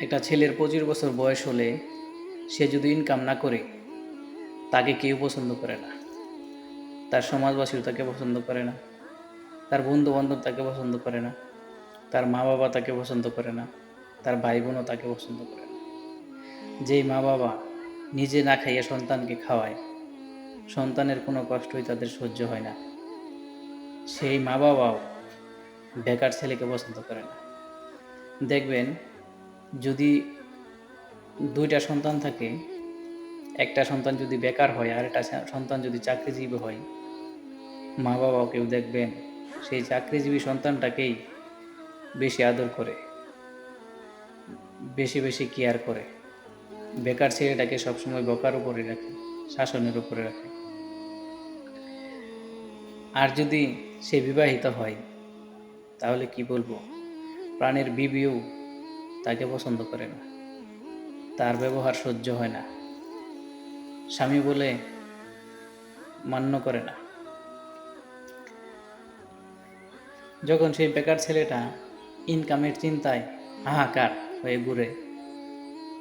একটা ছেলের পঁচিশ বছর বয়স হলে সে যদি ইনকাম না করে, তাকে কেউ পছন্দ করে না। তার সমাজবাসীও তাকে পছন্দ করে না। তার বন্ধু বান্ধব তাকে পছন্দ করে না। তার মা বাবা তাকে পছন্দ করে না। তার ভাই বোনও তাকে পছন্দ করে না। যেই মা বাবা নিজে না খাইয়ে সন্তানকে খাওয়ায়, সন্তানের কোনো কষ্টই তাদের সহ্য হয় না। সেই মা বাবাও বেকার ছেলেকে পছন্দ করে না। দেখবেন যদি দুইটা সন্তান থাকে, একটা সন্তান যদি বেকার হয়, আর একটা সন্তান যদি চাকরিজীবী হয় মা বাবাও কেউ দেখবেন সেই চাকরিজীবী সন্তানটাকেই বেশি আদর করে, বেশি বেশি কেয়ার করে। বেকার ছেলেটাকে সবসময় বকার উপরে রাখে, শাসনের উপরে রাখে। আর যদি সে বিবাহিত হয়, তাহলে কি বলব? প্রাণের বিবিও তাকে পছন্দ করে না। তার ব্যবহার সহ্য হয় না। স্বামী বলে, মান্য করে না। যখন সেই বেকার ছেলেটা ইনকামের চিন্তায় হাহাকার হয়ে ঘুরে,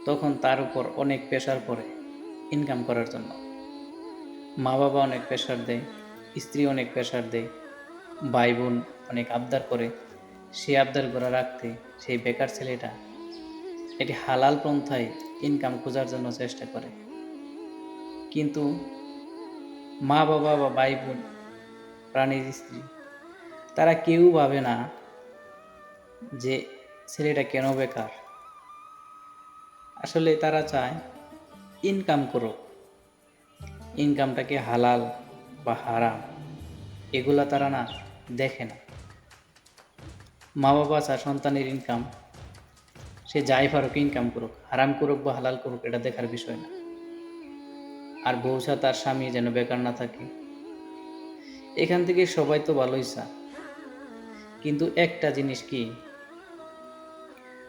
তখন তার উপর অনেক প্রেশার পড়ে ইনকাম করার জন্য। মা বাবা অনেক প্রেশার দেয়, স্ত্রী অনেক প্রেশার দেয়, ভাই বোন অনেক আবদার করে। সেই আবদার করা রাখতে সেই বেকার ছেলেটা এটি হালাল পন্থায় ইনকাম খোঁজার জন্য চেষ্টা করে। কিন্তু মা বাবা বা ভাই বোন প্রাণীর স্ত্রী, তারা কেউ ভাবে না যে ছেলেটা কেন বেকার। আসলে তারা চায় ইনকাম করুক। ইনকামটাকে হালাল বা হারাম, এগুলা তারা না দেখে না। মা বাবা চায় সন্তানের ইনকাম সে যাই পারুক ইনকাম করুক, হারাম করুক বা হালাল করুক, এটা দেখার বিষয় না। আর বউসা তার স্বামী যেন বেকার না থাকে। এখান থেকে সবাই তো ভালোই চা কিন্তু একটা জিনিস কি?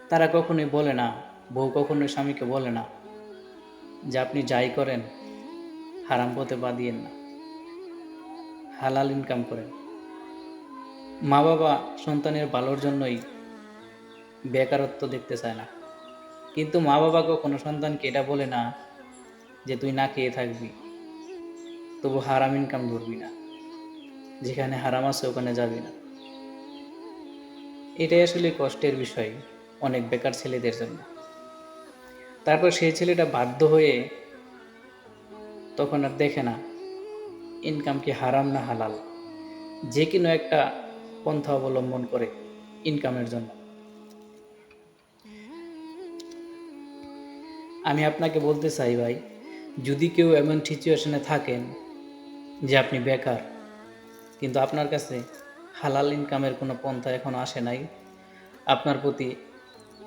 তারা কখনোই বলে না, বউ কখনোই স্বামীকে বলে না যে আপনি যাই করেন, হারাম পথে বা দিয়েন না। হালাল ইনকাম করেন। মা বাবা সন্তানের ভালোর জন্যই বেকারত্ব দেখতে চায় না। কিন্তু মা বাবা কখনো সন্তানকে এটা বলে না যে তুই না খেয়ে থাকবি? তবু হারাম ইনকাম ধরবি না। যেখানে হারাম আছে ওখানে যাবি না। এটাই আসলে কষ্টের বিষয় অনেক বেকার ছেলেদের জন্য। তারপর সেই ছেলেটা বাধ্য হয়ে তখন আর দেখে না ইনকাম কি হারাম না হালাল? যে কোনো একটা পন্থা অবলম্বন করে ইনকামের জন্য। আমি আপনাকে বলতে চাই ভাই, যদি কেউ এমন সিচুয়েশনে থাকেন যে আপনি বেকার, কিন্তু আপনার কাছে হালাল ইনকামের কোনো পন্থা এখনও আসে নাই, আপনার প্রতি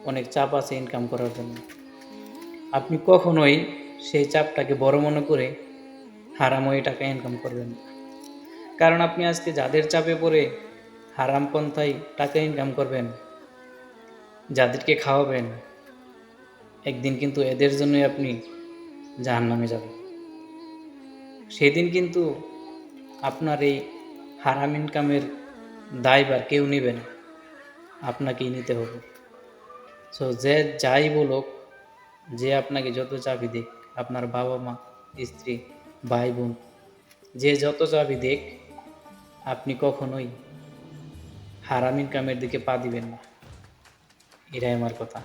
অনেক চাপ আছে ইনকাম করার জন্য। আপনি কখনোই সেই চাপটাকে বড় মনে করে হারাময় টাকা ইনকাম করবেন না। কারণ আপনি আজকে যাদের চাপে পড়ে হারাম পন্থায় টাকা ইনকাম করবেন, যাদেরকে খাওয়াবেন একদিন কিন্তু এদের জন্যই আপনি জাহান নামে যাবেন। সেদিন কিন্তু আপনার এই হারাম ইনকামের দায়বার কেউ নেবে না। আপনাকেই নিতে হবে। সো যে যাই বলুক, যে আপনাকে যত চাবি দিক, আপনার বাবা মা স্ত্রী ভাই বোন যে যত চাবি দিক, আপনি কখনোই হারাম ইনকামের দিকে পা দিবেন না। এটাই আমার কথা।